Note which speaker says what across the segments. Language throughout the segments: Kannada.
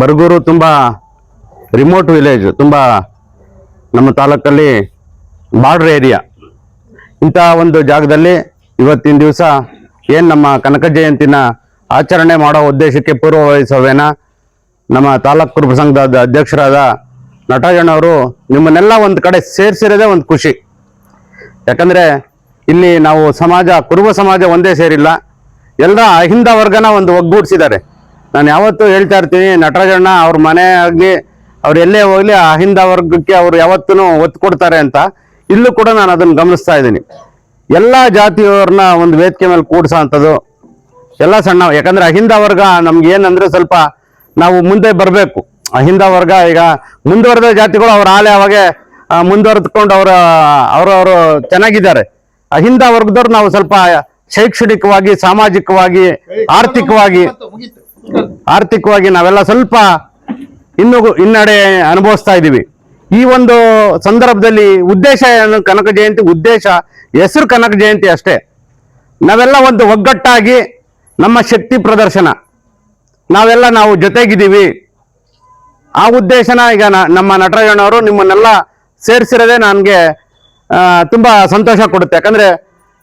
Speaker 1: ಬರಗೂರು ತುಂಬ ರಿಮೋಟ್ ವಿಲೇಜ್ ತುಂಬ ನಮ್ಮ ತಾಲೂಕಲ್ಲಿ ಬಾರ್ಡರ್ ಏರಿಯಾ ಇಂಥ ಒಂದು ಜಾಗದಲ್ಲಿ ಇವತ್ತಿನ ದಿವಸ ಏನು ನಮ್ಮ ಕನಕ ಜಯಂತಿನ ಆಚರಣೆ ಮಾಡೋ ಉದ್ದೇಶಕ್ಕೆ ಪೂರ್ವ ವಹಿಸೋವೇನ? ನಮ್ಮ ತಾಲೂಕು ಕುರುಬ ಸಂಘದ ಅಧ್ಯಕ್ಷರಾದ ನಟರಾಜಣ್ಣವರು ನಿಮ್ಮನ್ನೆಲ್ಲ ಒಂದು ಕಡೆ ಸೇರಿಸಿರೋದೇ ಒಂದು ಖುಷಿ. ಯಾಕಂದರೆ ಇಲ್ಲಿ ನಾವು ಸಮಾಜ, ಕುರುಬ ಸಮಾಜ ಒಂದೇ ಸೇರಿಲ್ಲ. ಎಲ್ಲ ಅಹಿಂದ ವರ್ಗನ ಒಂದು ಒಗ್ಗೂಡಿಸಿದ್ದಾರೆ. ನಾನು ಯಾವತ್ತೂ ಹೇಳ್ತಾ ಇರ್ತೀನಿ, ನಟರಾಜಣ್ಣ ಅವ್ರ ಮನೆ ಆಗಲಿ, ಅವ್ರು ಎಲ್ಲೇ ಹೋಗ್ಲಿ ಅಹಿಂದ ವರ್ಗಕ್ಕೆ ಅವ್ರು ಯಾವತ್ತೂ ಒತ್ತು ಕೊಡ್ತಾರೆ ಅಂತ ಇಲ್ಲೂ ಕೂಡ ನಾನು ಅದನ್ನು ಗಮನಿಸ್ತಾ ಇದ್ದೀನಿ. ಎಲ್ಲ ಜಾತಿಯವ್ರನ್ನ ಒಂದು ವೇದಿಕೆ ಮೇಲೆ ಕೂಡ್ಸೋ ಅಂಥದ್ದು ಎಲ್ಲ ಸಣ್ಣ, ಯಾಕಂದ್ರೆ ಅಹಿಂದ ವರ್ಗ ನಮ್ಗೆ ಏನಂದ್ರೆ ಸ್ವಲ್ಪ ನಾವು ಮುಂದೆ ಬರಬೇಕು. ಅಹಿಂದ ವರ್ಗ ಈಗ ಮುಂದುವರೆದ ಜಾತಿಗಳು ಅವ್ರ ಆಲೆ ಅವಾಗೆ ಮುಂದುವರೆದುಕೊಂಡು ಅವರ ಅವರವರು ಚೆನ್ನಾಗಿದ್ದಾರೆ. ಅಹಿಂದ ವರ್ಗದವ್ರು ನಾವು ಸ್ವಲ್ಪ ಶೈಕ್ಷಣಿಕವಾಗಿ, ಸಾಮಾಜಿಕವಾಗಿ, ಆರ್ಥಿಕವಾಗಿ ಆರ್ಥಿಕವಾಗಿ ನಾವೆಲ್ಲ ಸ್ವಲ್ಪ ಇನ್ನು ಹಿನ್ನಡೆ ಅನುಭವಿಸ್ತಾ ಇದ್ದೀವಿ. ಈ ಒಂದು ಸಂದರ್ಭದಲ್ಲಿ ಉದ್ದೇಶ ಏನು? ಕನಕ ಜಯಂತಿ ಉದ್ದೇಶ, ಹೆಸರು ಕನಕ ಜಯಂತಿ ಅಷ್ಟೇ. ನಾವೆಲ್ಲ ಒಂದು ಒಗ್ಗಟ್ಟಾಗಿ ನಮ್ಮ ಶಕ್ತಿ ಪ್ರದರ್ಶನ. ನಾವೆಲ್ಲ ನಾವು ಜೊತೆಗಿದ್ದೀವಿ. ಆ ಉದ್ದೇಶನ ಈಗ ನಮ್ಮ ನಟರಾಜಣ್ಣವರು ನಿಮ್ಮನ್ನೆಲ್ಲ ಸೇರಿಸಿರೋದೇ ನನಗೆ ತುಂಬ ಸಂತೋಷ ಕೊಡುತ್ತೆ. ಯಾಕಂದ್ರೆ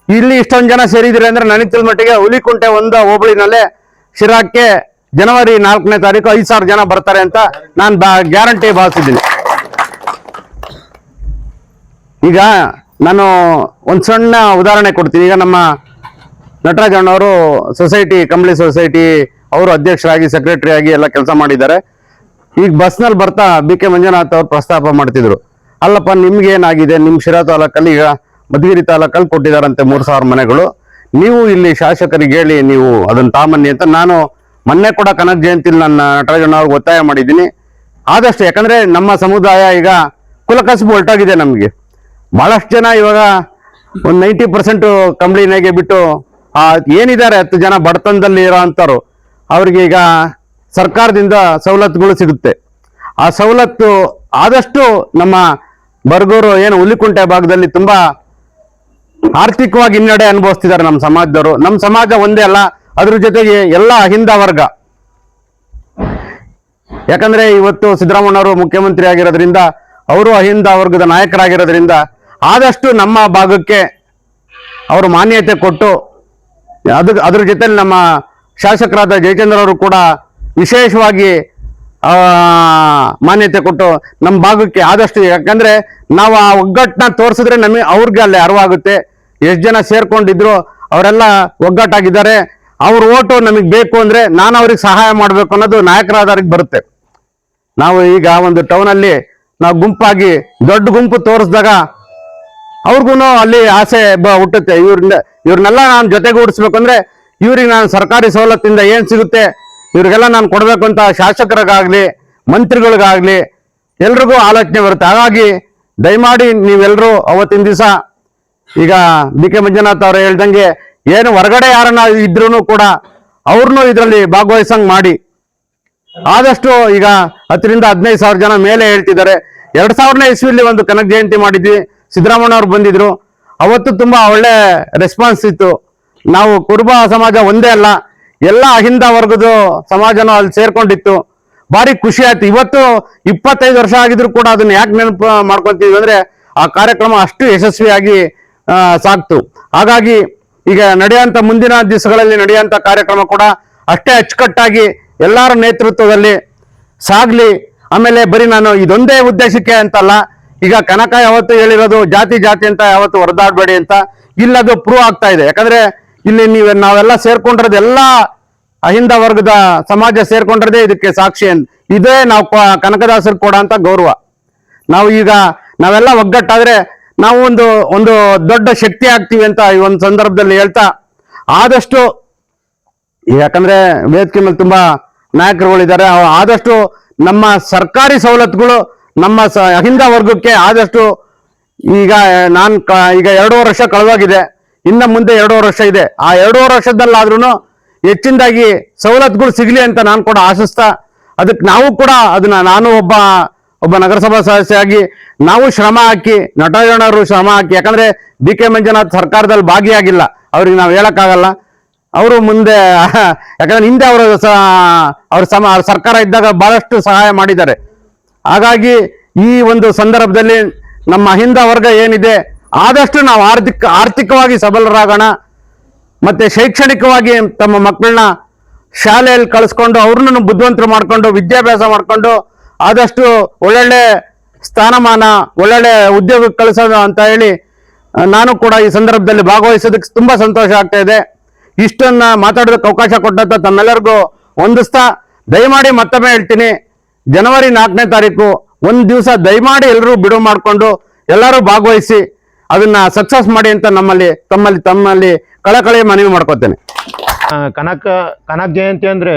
Speaker 1: ಇಲ್ಲಿ ಇಷ್ಟೊಂದು ಜನ ಸೇರಿದಿರಿ ಅಂದ್ರೆ ನನಗೆ ತಿಳಿದ ಮಟ್ಟಿಗೆ ಹುಲಿಕುಂಟೆ ಒಂದು ಹೋಬಳಿನಲ್ಲೇ ಶಿರಾಕ್ಕೆ ಜನವರಿ ನಾಲ್ಕನೇ ತಾರೀಕು ಐದು ಸಾವಿರ ಜನ ಬರ್ತಾರೆ ಅಂತ ನಾನು ಗ್ಯಾರಂಟಿ ಭಾವಿಸಿದ್ದೀನಿ. ಈಗ ನಾನು ಒಂದು ಸಣ್ಣ ಉದಾಹರಣೆ ಕೊಡ್ತೀನಿ. ಈಗ ನಮ್ಮ ನಟರಾಜಣ್ಣವರು ಸೊಸೈಟಿ ಕಂಬಳಿ ಸೊಸೈಟಿ ಅವರು ಅಧ್ಯಕ್ಷರಾಗಿ ಸೆಕ್ರೆಟರಿ ಆಗಿ ಎಲ್ಲ ಕೆಲಸ ಮಾಡಿದ್ದಾರೆ. ಈಗ ಬಸ್ನಲ್ಲಿ ಬರ್ತಾ ಬಿ ಕೆ ಮಂಜುನಾಥ್ ಅವರು ಪ್ರಸ್ತಾಪ ಮಾಡ್ತಿದ್ರು. ಅಲ್ಲಪ್ಪ, ನಿಮ್ಗೆ ಏನಾಗಿದೆ? ನಿಮ್ಮ ಶಿರಾ ತಾಲೂಕಲ್ಲಿ ಈಗ ಮಧುಗಿರಿ ತಾಲೂಕಲ್ಲಿ ಕೊಟ್ಟಿದ್ದಾರಂತೆ ಮೂರು ಸಾವಿರ ಮನೆಗಳು. ನೀವು ಇಲ್ಲಿ ಶಾಸಕರಿಗೆ ಹೇಳಿ ನೀವು ಅದನ್ನ ತಾಮನ್ನಿ ಅಂತ ನಾನು ಮೊನ್ನೆ ಕೂಡ ಕನಕ ಜಯಂತಿಲಿ ನನ್ನ ನಟರಾಜಣ್ಣ ಅವ್ರಿಗೆ ಒತ್ತಾಯ ಮಾಡಿದ್ದೀನಿ. ಆದಷ್ಟು ಯಾಕಂದ್ರೆ ನಮ್ಮ ಸಮುದಾಯ ಈಗ ಕುಲಕಸಬು ಹೊರಟಾಗಿದೆ ನಮಗೆ. ಬಹಳಷ್ಟು ಜನ ಇವಾಗ ಒಂದು ನೈಂಟಿ ಪರ್ಸೆಂಟು ಕಂಬಳಿನಾಗೆ ಬಿಟ್ಟು ಏನಿದ್ದಾರೆ ಹತ್ತು ಜನ ಬಡತನದಲ್ಲಿ ಇರೋ ಅಂಥವ್ರು, ಅವ್ರಿಗೆ ಈಗ ಸರ್ಕಾರದಿಂದ ಸವಲತ್ತುಗಳು ಸಿಗುತ್ತೆ. ಆ ಸವಲತ್ತು ಆದಷ್ಟು ನಮ್ಮ ಬರ್ಗೂರು ಏನು ಹುಲಿಕುಂಟೆ ಭಾಗದಲ್ಲಿ ತುಂಬಾ ಆರ್ಥಿಕವಾಗಿ ಹಿನ್ನಡೆ ಅನುಭವಿಸ್ತಿದ್ದಾರೆ ನಮ್ಮ ಸಮಾಜದವರು. ನಮ್ಮ ಸಮಾಜ ಒಂದೇ ಅಲ್ಲ, ಅದ್ರ ಜೊತೆಗೆ ಎಲ್ಲ ಅಹಿಂದ ವರ್ಗ. ಯಾಕಂದ್ರೆ ಇವತ್ತು ಸಿದ್ದರಾಮಣ್ಣವರು ಮುಖ್ಯಮಂತ್ರಿ ಆಗಿರೋದ್ರಿಂದ, ಅವರು ಅಹಿಂದ ವರ್ಗದ ನಾಯಕರಾಗಿರೋದ್ರಿಂದ, ಆದಷ್ಟು ನಮ್ಮ ಭಾಗಕ್ಕೆ ಅವರು ಮಾನ್ಯತೆ ಕೊಟ್ಟು ಅದ್ರ ಅದ್ರ ಜೊತೆಲಿ ನಮ್ಮ ಶಾಸಕರಾದ ಜಯಚಂದ್ರ ಅವರು ಕೂಡ ವಿಶೇಷವಾಗಿ ಮಾನ್ಯತೆ ಕೊಟ್ಟು ನಮ್ಮ ಭಾಗಕ್ಕೆ ಆದಷ್ಟು, ಯಾಕಂದ್ರೆ ನಾವು ಆ ಒಗ್ಗಟ್ಟನ್ನ ತೋರಿಸಿದ್ರೆ ನಮಗೆ ಅವ್ರಿಗೆ ಅಲ್ಲಿ ಅರಿವಾಗುತ್ತೆ. ಎಷ್ಟು ಜನ ಸೇರ್ಕೊಂಡಿದ್ರು ಅವರೆಲ್ಲ ಒಗ್ಗಟ್ಟಾಗಿದ್ದಾರೆ. ಅವ್ರ ಓಟು ನಮಗೆ ಬೇಕು ಅಂದ್ರೆ ನಾನು ಅವ್ರಿಗೆ ಸಹಾಯ ಮಾಡಬೇಕು ಅನ್ನೋದು ನಾಯಕರಾದವ್ರಿಗೆ ಬರುತ್ತೆ. ನಾವು ಈಗ ಒಂದು ಟೌನಲ್ಲಿ ನಾವು ಗುಂಪಾಗಿ ದೊಡ್ಡ ಗುಂಪು ತೋರಿಸಿದಾಗ ಅವ್ರಿಗೂ ಅಲ್ಲಿ ಆಸೆ ಬ ಹುಟ್ಟುತ್ತೆ. ಇವ್ರಿಂದ ಇವ್ರನ್ನೆಲ್ಲ ನಾನು ಜೊತೆಗೂಡಿಸ್ಬೇಕು ಅಂದ್ರೆ ಇವ್ರಿಗೆ ನಾನು ಸರ್ಕಾರಿ ಸವಲತ್ತಿಂದ ಏನು ಸಿಗುತ್ತೆ? ಇವ್ರಿಗೆಲ್ಲ ನಾನು ಕೊಡಬೇಕು ಅಂತ ಶಾಸಕರಿಗಾಗ್ಲಿ, ಮಂತ್ರಿಗಳಿಗಾಗ್ಲಿ ಎಲ್ರಿಗೂ ಆಲೋಚನೆ ಬರುತ್ತೆ. ಹಾಗಾಗಿ ದಯಮಾಡಿ ನೀವೆಲ್ಲರೂ ಅವತ್ತಿನ ದಿವಸ ಈಗ ಬಿ ಕೆ ಮಂಜುನಾಥ್ ಅವ್ರು ಹೇಳ್ದಂಗೆ ಏನು ಹೊರಗಡೆ ಯಾರನ್ನ ಇದ್ರೂ ಕೂಡ ಅವ್ರನ್ನೂ ಇದರಲ್ಲಿ ಭಾಗವಹಿಸಂಗ್ ಮಾಡಿ. ಆದಷ್ಟು ಈಗ ಹತ್ತರಿಂದ ಹದಿನೈದು ಸಾವಿರ ಜನ ಮೇಲೆ ಹೇಳ್ತಿದ್ದಾರೆ. ಎರಡ್ ಸಾವಿರನೇ ಇಸ್ವಿಲಿ ಒಂದು ಕನಕ ಜಯಂತಿ ಮಾಡಿದ್ವಿ. ಸಿದ್ದರಾಮಯ್ಯ ಅವ್ರು ಬಂದಿದ್ರು. ಅವತ್ತು ತುಂಬಾ ಒಳ್ಳೆ ರೆಸ್ಪಾನ್ಸ್ ಇತ್ತು. ನಾವು ಕುರುಬ ಸಮಾಜ ಒಂದೇ ಅಲ್ಲ, ಎಲ್ಲ ಅಹಿಂದ ವರ್ಗದ ಸಮಾಜನೂ ಅಲ್ಲಿ ಸೇರ್ಕೊಂಡಿತ್ತು. ಭಾರಿ ಖುಷಿ ಆಯ್ತು. ಇವತ್ತು ಇಪ್ಪತ್ತೈದು ವರ್ಷ ಆಗಿದ್ರು ಕೂಡ ಅದನ್ನ ಯಾಕೆ ನೆನಪು ಮಾಡ್ಕೊತೀವಿ ಅಂದ್ರೆ ಆ ಕಾರ್ಯಕ್ರಮ ಅಷ್ಟು ಯಶಸ್ವಿಯಾಗಿ ಆ, ಸಾಗ್ತು ಹಾಗಾಗಿ ಈಗ ನಡೆಯುವಂತ ಮುಂದಿನ ದಿವಸಗಳಲ್ಲಿ ನಡೆಯುವಂತ ಕಾರ್ಯಕ್ರಮ ಕೂಡ ಅಷ್ಟೇ ಅಚ್ಚುಕಟ್ಟಾಗಿ ಎಲ್ಲರ ನೇತೃತ್ವದಲ್ಲಿ ಸಾಗ್ಲಿ. ಆಮೇಲೆ ಬರೀ ನಾನು ಇದೊಂದೇ ಉದ್ದೇಶಕ್ಕೆ ಅಂತಲ್ಲ ಈಗ ಕನಕ ಯಾವತ್ತು ಹೇಳಿರೋದು ಜಾತಿ ಜಾತಿ ಅಂತ ಯಾವತ್ತು ಹೊರದಾಡಬೇಡಿ ಅಂತ ಇಲ್ಲಿ ಅದು ಪ್ರೂವ್ ಆಗ್ತಾ ಇದೆ. ಯಾಕಂದ್ರೆ ಇಲ್ಲಿ ನೀವು ನಾವೆಲ್ಲ ಸೇರ್ಕೊಂಡಿರೋದು ಎಲ್ಲ ಅಹಿಂದ ವರ್ಗದ ಸಮಾಜ ಸೇರ್ಕೊಂಡಿರೋದೇ ಇದಕ್ಕೆ ಸಾಕ್ಷಿ ಅಂತ ಇದೇ ನಾವು ಕನಕದಾಸರು ಅಂತ ಗೌರವ. ನಾವು ಈಗ ನಾವೆಲ್ಲ ಒಗ್ಗಟ್ಟಾದ್ರೆ ನಾವು ಒಂದು ಒಂದು ದೊಡ್ಡ ಶಕ್ತಿ ಆಗ್ತೀವಿ ಅಂತ ಈ ಒಂದು ಸಂದರ್ಭದಲ್ಲಿ ಹೇಳ್ತಾ ಆದಷ್ಟು, ಯಾಕಂದ್ರೆ ವೇದಿಕೆ ಮೇಲೆ ತುಂಬಾ ನಾಯಕರುಗಳಿದ್ದಾರೆ ಆದಷ್ಟು ನಮ್ಮ ಸರ್ಕಾರಿ ಸವಲತ್ತುಗಳು ನಮ್ಮ ಸ ವರ್ಗಕ್ಕೆ ಆದಷ್ಟು ಈಗ ನಾನು ಈಗ ಎರಡೂವರೆ ವರ್ಷ ಕಳೆದೋಗಿದೆ, ಇನ್ನ ಮುಂದೆ ಎರಡೂವರೆ ವರ್ಷ ಇದೆ. ಆ ಎರಡೂವರೆ ವರ್ಷದಲ್ಲಾದ್ರೂ ಹೆಚ್ಚಿನದಾಗಿ ಸವಲತ್ತುಗಳು ಸಿಗಲಿ ಅಂತ ನಾನು ಕೂಡ ಆಶಿಸ್ತಾ ಅದಕ್ಕೆ ನಾವು ಕೂಡ ಅದನ್ನ, ನಾನು ಒಬ್ಬ ಒಬ್ಬ ನಗರಸಭಾ ಸದಸ್ಯರಾಗಿ ನಾವು ಶ್ರಮ ಹಾಕಿ ನಟರಾಜಣ್ಣವರು ಶ್ರಮ ಹಾಕಿ, ಯಾಕಂದ್ರೆ ಬಿ ಕೆ ಮಂಜುನಾಥ್ ಸರ್ಕಾರದಲ್ಲಿ ಭಾಗಿಯಾಗಿಲ್ಲ. ಅವ್ರಿಗೆ ನಾವು ಹೇಳಕ್ಕಾಗಲ್ಲ. ಅವರು ಮುಂದೆ, ಯಾಕಂದ್ರೆ ಹಿಂದೆ ಅವರು ಅವ್ರ ಸಮ ಸರ್ಕಾರ ಇದ್ದಾಗ ಬಹಳಷ್ಟು ಸಹಾಯ ಮಾಡಿದ್ದಾರೆ. ಹಾಗಾಗಿ ಈ ಒಂದು ಸಂದರ್ಭದಲ್ಲಿ ನಮ್ಮ ಹಿಂದ ವರ್ಗ ಏನಿದೆ, ಆದಷ್ಟು ನಾವು ಆರ್ಥಿಕ, ಆರ್ಥಿಕವಾಗಿ ಸಬಲರಾಗೋಣ, ಮತ್ತೆ ಶೈಕ್ಷಣಿಕವಾಗಿ ತಮ್ಮ ಮಕ್ಕಳನ್ನ ಶಾಲೆಯಲ್ಲಿ ಕಳಿಸ್ಕೊಂಡು ಅವ್ರನ್ನ ಬುದ್ಧಿವಂತರು ಮಾಡಿಕೊಂಡು, ವಿದ್ಯಾಭ್ಯಾಸ ಮಾಡ್ಕೊಂಡು ಆದಷ್ಟು ಒಳ್ಳೊಳ್ಳೆ ಸ್ಥಾನಮಾನ, ಒಳ್ಳೊಳ್ಳೆ ಉದ್ಯೋಗಕ್ಕೆ ಕಳಿಸೋದು ಅಂತ ಹೇಳಿ ನಾನು ಕೂಡ ಈ ಸಂದರ್ಭದಲ್ಲಿ ಭಾಗವಹಿಸೋದಕ್ಕೆ ತುಂಬಾ ಸಂತೋಷ ಆಗ್ತಾ ಇದೆ. ಇಷ್ಟನ್ನ ಮಾತಾಡೋದಕ್ಕೆ ಅವಕಾಶ ಕೊಟ್ಟಂತ ತಮ್ಮೆಲ್ಲರಿಗೂ ಹೊಂದಿಸ್ತಾ ದಯಮಾಡಿ ಮತ್ತೊಮ್ಮೆ ಹೇಳ್ತೀನಿ, ಜನವರಿ ನಾಲ್ಕನೇ ತಾರೀಕು ಒಂದು ದಿವಸ ದಯಮಾಡಿ ಎಲ್ಲರೂ ಬಿಡುವು ಮಾಡಿಕೊಂಡು ಎಲ್ಲರೂ ಭಾಗವಹಿಸಿ ಅದನ್ನ ಸಕ್ಸಸ್ ಮಾಡಿ ಅಂತ ನಮ್ಮಲ್ಲಿ, ತಮ್ಮಲ್ಲಿ ತಮ್ಮಲ್ಲಿ ಕಳಕಳಿ ಮನವಿ ಮಾಡ್ಕೊತೇನೆ.
Speaker 2: ಕನಕ ಕನಕ ಜಯಂತಿ ಅಂದರೆ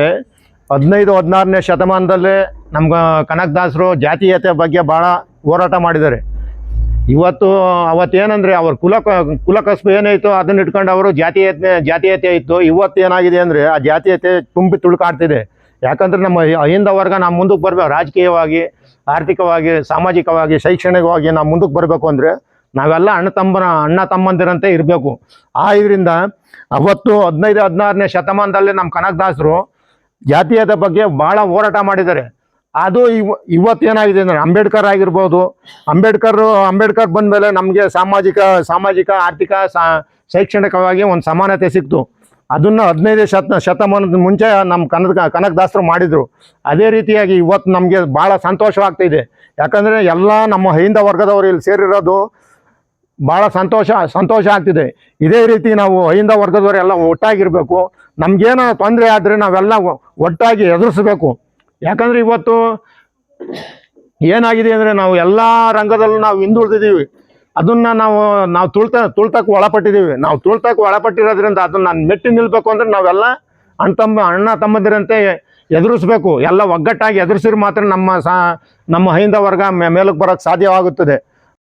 Speaker 2: ಹದಿನೈದು, ಹದಿನಾರನೇ ಶತಮಾನದಲ್ಲೇ ನಮ್ಮ ಕನಕದಾಸರು ಜಾತೀಯತೆ ಬಗ್ಗೆ ಭಾಳ ಹೋರಾಟ ಮಾಡಿದ್ದಾರೆ. ಇವತ್ತು ಅವತ್ತೇನಂದರೆ ಅವ್ರ ಕುಲ ಕುಲ ಕಸಬು ಏನಾಯಿತು ಅದನ್ನ ಇಟ್ಕೊಂಡು ಅವರು ಜಾತೀಯತೆ ಜಾತೀಯತೆ ಇತ್ತು. ಇವತ್ತು ಏನಾಗಿದೆ ಅಂದರೆ ಆ ಜಾತೀಯತೆ ತುಂಬಿ ತುಳುಕಾಡ್ತಿದೆ. ಯಾಕಂದ್ರೆ ನಮ್ಮ ಅಹಿಂದ ವರ್ಗ ನಾವು ಮುಂದಕ್ಕೆ ಬರಬೇಕು ರಾಜಕೀಯವಾಗಿ, ಆರ್ಥಿಕವಾಗಿ, ಸಾಮಾಜಿಕವಾಗಿ, ಶೈಕ್ಷಣಿಕವಾಗಿ ನಾವು ಮುಂದಕ್ಕೆ ಬರಬೇಕು ಅಂದರೆ ನಾವೆಲ್ಲ ಅಣ್ಣ ತಮ್ಮನ, ಅಣ್ಣ ತಮ್ಮಂದಿರಂತೆ ಇರಬೇಕು. ಆ ಇದರಿಂದ ಅವತ್ತು ಹದಿನೈದು, ಹದಿನಾರನೇ ಶತಮಾನದಲ್ಲಿ ನಮ್ಮ ಕನಕದಾಸರು ಜಾತೀಯತೆ ಬಗ್ಗೆ ಬಹಳ ಹೋರಾಟ ಮಾಡಿದ್ದಾರೆ. ಅದು ಇವ, ಇವತ್ತೇನಾಗಿದೆ ಅಂದರೆ ಅಂಬೇಡ್ಕರ್ ಆಗಿರ್ಬೋದು, ಅಂಬೇಡ್ಕರ್ ಅಂಬೇಡ್ಕರ್ ಬಂದ ಮೇಲೆ ನಮಗೆ ಸಾಮಾಜಿಕ ಸಾಮಾಜಿಕ, ಆರ್ಥಿಕ ಶೈಕ್ಷಣಿಕವಾಗಿ ಒಂದು ಸಮಾನತೆ ಸಿಕ್ತು. ಅದನ್ನು ಹದಿನೈದು ಶತ, ಶತಮಾನದ ಮುಂಚೆ ನಮ್ಮ ಕನಕ, ಕನಕದಾಸರು ಮಾಡಿದರು. ಅದೇ ರೀತಿಯಾಗಿ ಇವತ್ತು ನಮಗೆ ಭಾಳ ಸಂತೋಷವಾಗ್ತಿದೆ. ಯಾಕಂದರೆ ಎಲ್ಲ ನಮ್ಮ ಹೈಂದ ವರ್ಗದವರು ಇಲ್ಲಿ ಸೇರಿರೋದು ಭಾಳ ಸಂತೋಷ ಸಂತೋಷ ಆಗ್ತಿದೆ. ಇದೇ ರೀತಿ ನಾವು ಅಹಿಂದ ವರ್ಗದವರೆಲ್ಲ ಒಟ್ಟಾಗಿರಬೇಕು. ನಮಗೇನೋ ತೊಂದರೆ ಆದರೆ ನಾವೆಲ್ಲ ಒಟ್ಟಾಗಿ ಎದುರಿಸ್ಬೇಕು. ಯಾಕಂದರೆ ಇವತ್ತು ಏನಾಗಿದೆ ಅಂದರೆ ನಾವು ಎಲ್ಲ ರಂಗದಲ್ಲೂ ನಾವು ಹಿಂದುಳಿದಿದ್ದೀವಿ. ಅದನ್ನು ನಾವು ನಾವು ತುಳ್ತ, ತುಳ್ತಕ್ಕೆ ಒಳಪಟ್ಟಿದ್ದೀವಿ. ನಾವು ತುಳ್ತಕ್ಕೆ ಒಳಪಟ್ಟಿರೋದ್ರಿಂದ ಅದನ್ನ ನಾನು ಮೆಟ್ಟಿ ನಿಲ್ಬೇಕು ಅಂದರೆ ನಾವೆಲ್ಲ ಅಣ್ಣ ತಮ್ಮ ಅಣ್ಣ ತಮ್ಮದಿರಂತೆ ಎದುರಿಸ್ಬೇಕು. ಎಲ್ಲ ಒಗ್ಗಟ್ಟಾಗಿ ಎದುರಿಸಿದ್ರೆ ಮಾತ್ರ ನಮ್ಮ ಸಾ, ನಮ್ಮ ಹೈಂದ ವರ್ಗ ಮೇಲಕ್ಕೆ ಬರೋಕ್ಕೆ ಸಾಧ್ಯವಾಗುತ್ತದೆ.